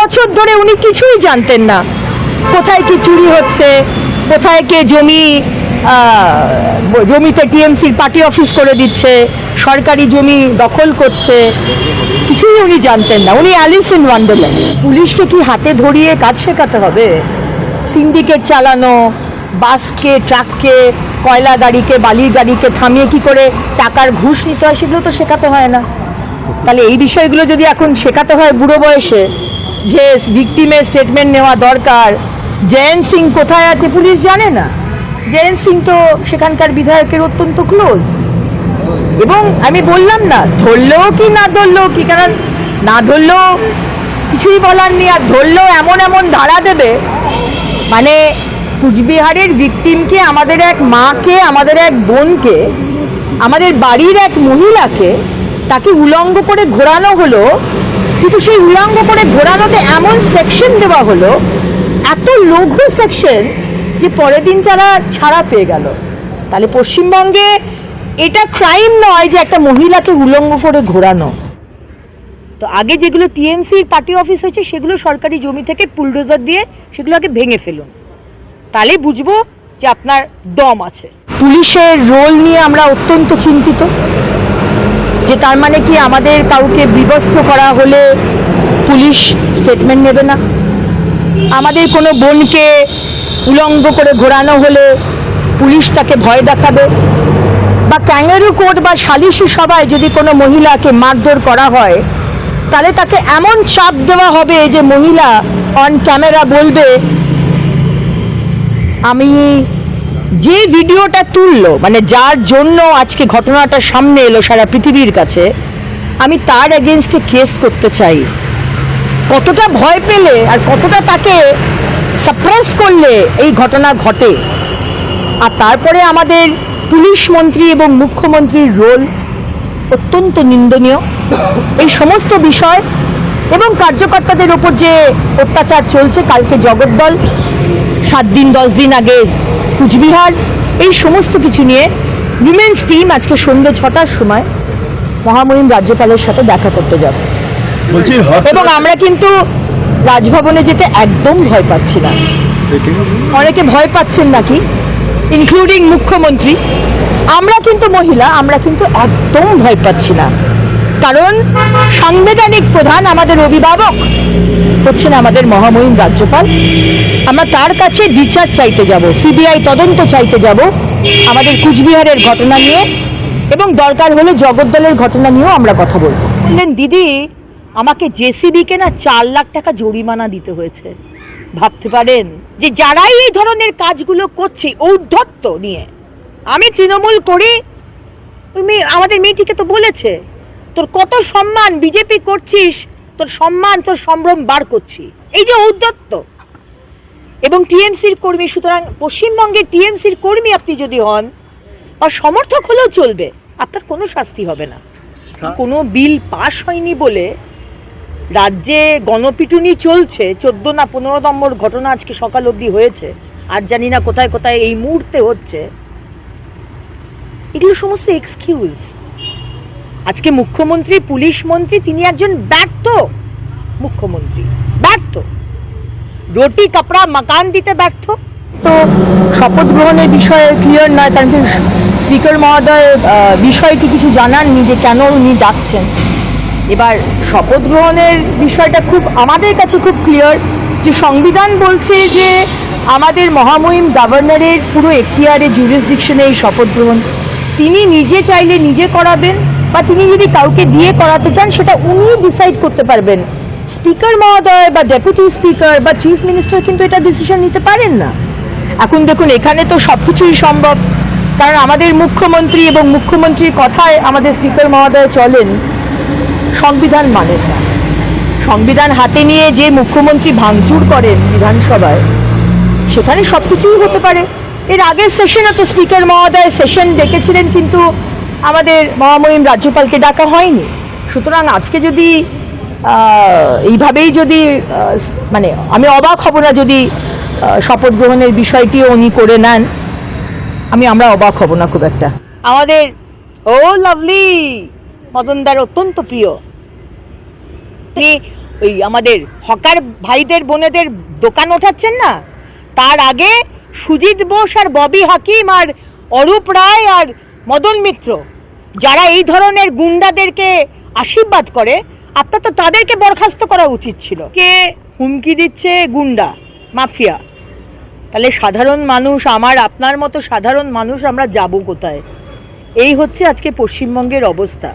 বছর ধরে উনি কিছুই জানতেন না। কোথায় কি চুরি হচ্ছে, কোথায় কে জমি জমিতে টিএমসির পার্টি অফিস করে দিচ্ছে, সরকারি জমি দখল করছে, কিছুই উনি জানতেন না। উনি অ্যালিস ইন ওয়ান্ডারল্যান্ড। পুলিশকে কি হাতে ধরিয়ে কাজ শেখাতে হবে? সিন্ডিকেট চালানো, বাসকে, ট্রাককে, কয়লা গাড়িকে, বালির গাড়িকে থামিয়ে কি করে টাকার ঘুষ নিতে হয়, সেগুলো তো শেখাতে হয় না। তাহলে এই বিষয়গুলো যদি এখন শেখাতে হয় বুড়ো বয়সে যে ভিকটিমের স্টেটমেন্ট নেওয়া দরকার। জয়ন্ত সিং কোথায় আছে পুলিশ জানে না? জয়ন্ত সিং তো সেখানকার বিধায়কের অত্যন্ত ক্লোজ এবং আমি বললাম না, ধরলেও কি না ধরলেও কি? কারণ না ধরলেও কিছুই বলার নেই, আর ধরলেও এমন এমন ধারা দেবে। মানে কুচবিহারের ভিকটিমকে আমাদের এক মাকে, আমাদের এক বোনকে, আমাদের বাড়ির এক মহিলাকে তাকে উলঙ্গ করে ঘোরানো হলো কিন্তু সেই উলঙ্গ করে ঘোরানোতে এমন সেকশন দেওয়া হলো, এত লঘু সেকশন যে পরের দিন তারা ছাড়া পেয়ে গেল। তাহলে পশ্চিমবঙ্গে এটা ক্রাইম নয় যে একটা মহিলাকে উলঙ্গ করে ঘোরানো। তো আগে যেগুলো টিএমসির পার্টি অফিস হয়েছে, সেগুলো সরকারি জমি থেকে পুলডোজার দিয়ে সেগুলো আগে ভেঙে ফেলুন তাহলে বুঝব যে আপনার দম আছে। পুলিশের রোল নিয়ে আমরা অত্যন্ত চিন্তিত। যে তার মানে কি আমাদের কাউকে বিবস্ত্র করা হলে পুলিশ স্টেটমেন্ট নেবে না? আমাদের কোনো বোনকে উলঙ্গ করে ঘোরানো হলে পুলিশ তাকে ভয় দেখাবে? বা ক্যাঙ্গারু কোর্ট বা সালিশি সভায় যদি কোনো মহিলাকে মারধর করা হয়, তাহলে তাকে এমন চাপ দেওয়া হবে যে মহিলা অন ক্যামেরা বলবে, আমি যে ভিডিওটা তুললো মানে যার জন্য আজকে ঘটনাটা সামনে এলো সারা পৃথিবীর কাছে, আমি তার এগেনস্টে কেস করতে চাই। কতটা ভয় পেলে আর কতটা তাকে সাপ্রেস করলে এই ঘটনা ঘটে। আর তারপরে আমাদের পুলিশ মন্ত্রী এবং মুখ্যমন্ত্রীর রোল অত্যন্ত নিন্দনীয়। এই সমস্ত বিষয় এবং কার্যকর্তাদের ওপর যে অত্যাচার চলছে কালকে জগদ্দল সাত দিন দশ দিন আগে কুচবিহার এই সমস্ত কিছু নিয়ে উইমেন্স টিম আজকে সন্ধ্যে ছটার সময় মহামহিম রাজ্যপালের সাথে দেখা করতে যাবে। এবং আমরা কিন্তু রাজভবনে যেতে একদম ভয় পাচ্ছি না। অনেকে ভয় পাচ্ছেন নাকি? ইনক্লুডিং মুখ্যমন্ত্রী। আমরা কিন্তু মহিলা আমরা কিন্তু একদম ভয় পাচ্ছি না। কারণ সাংবিধানিক প্রধান আমাদের অভিভাবক হচ্ছেন আমাদের মহামহিম রাজ্যপাল। আমরা তার কাছে বিচার চাইতে যাব, সিবিআই তদন্ত চাইতে যাব, আমাদের কুচবিহারের ঘটনা নিয়ে এবং দরকার হলে জগদ্দলের ঘটনা নিয়েও আমরা কথা বলব। বললেন, দিদি, আমাকে জেসিবিকে না চার লাখ টাকা জরিমানা দিতে হয়েছে। ভাবতে পারেন যে যারাই এই ধরনের কাজগুলো করছে, ঔদ্ধত্য নিয়ে। আমি তৃণমূল করি আমাদের মেয়েটিকে তো বলেছে তোর কত সম্মান বিজেপি করছিস তোর সম্মান তোর সম্ভ্রম বার করছি। এই যে ঔদ্ধত্য। এবং টিএমসির কর্মী সুতরাং পশ্চিমবঙ্গের টিএমসির কর্মী আপনি যদি হন বা সমর্থক হলেও চলবে আপনার কোনো শাস্তি হবে না। কোনো বিল পাস হয়নি বলে রাজ্যে গণপিটুনি চলছে চোদ্দ না পনেরো নম্বর ঘটনা আজকে সকাল অবধি হয়েছে আর জানি না কোথায় কোথায় এই মুহূর্তে হচ্ছে। এগুলো সমস্ত এক্সকিউজ আজকে মুখ্যমন্ত্রী, পুলিশ মন্ত্রী, তিনি একজন ব্যর্থ মুখ্যমন্ত্রী। ব্যর্থ। রুটি, কাপড়া, মাকান দিতে ব্যর্থ। তো শপথ গ্রহণের বিষয়ে ক্লিয়ার নয়, কারণ স্পিকার মহোদয় বিষয়টি কিছু জানাননি যে কেন উনি ডাকছেন। এবার শপথ গ্রহণের বিষয়টা খুব, আমাদের কাছে খুব ক্লিয়ার যে সংবিধান বলছে যে আমাদের মহামহিম গভর্নরের পুরো এখতিয়ারে জুরিসডিকশনে এই শপথ গ্রহণ। তিনি নিজে চাইলে নিজে করাবেন বা তিনি যদি কাউকে দিয়ে করাতে চান, সেটা উনি ডিসাইড করতে পারবেন। স্পিকার মহোদয় বা ডেপুটি স্পিকার বা চিফ মিনিস্টার কিন্তু এটা ডিসিশন নিতে পারেন না। এখন দেখুন, এখানে তো সব কিছুই সম্ভব। কারণ আমাদের মুখ্যমন্ত্রী এবং মুখ্যমন্ত্রীর কথায় আমাদের স্পিকার মহোদয় চলেন, সংবিধান মানেন না। সংবিধান হাতে নিয়ে যে মুখ্যমন্ত্রী ভাঙচুর করেন বিধানসভায়, সেখানে সব কিছুই হতে পারে। এর আগের সেশনে তো স্পিকার মহোদয় সেশন ডেকেছিলেন কিন্তু আমাদের মহামহিম রাজ্যপালকে ডাকা হয়নি। সুতরাং আজকে যদি এইভাবেই যদি মানে আমি অবাক হব না যদি শপথ গ্রহণের বিষয়টিও উনি করে নেন। আমি, আমরা অবাক হব না খুব একটা। আমাদের, ও লাভলি, মদনদার অত্যন্ত প্রিয়। তিনি ওই আমাদের হকার ভাইদের, বোনেদের দোকান ওঠাচ্ছেন না? তার আগে সুজিত বোস আর ববি হাকিম আর অরূপ রায় আর মদন মিত্র, যারা এই ধরনের গুন্ডাদেরকে আশীর্বাদ করে, আপনার তো তাদেরকে বরখাস্ত করা উচিত ছিল। কে হুমকি দিচ্ছে গুন্ডা, মাফিয়া? তাহলে সাধারণ মানুষ আমার, আপনার মতো সাধারণ মানুষ আমরা যাব কোথায়? এই হচ্ছে আজকে পশ্চিমবঙ্গের অবস্থা।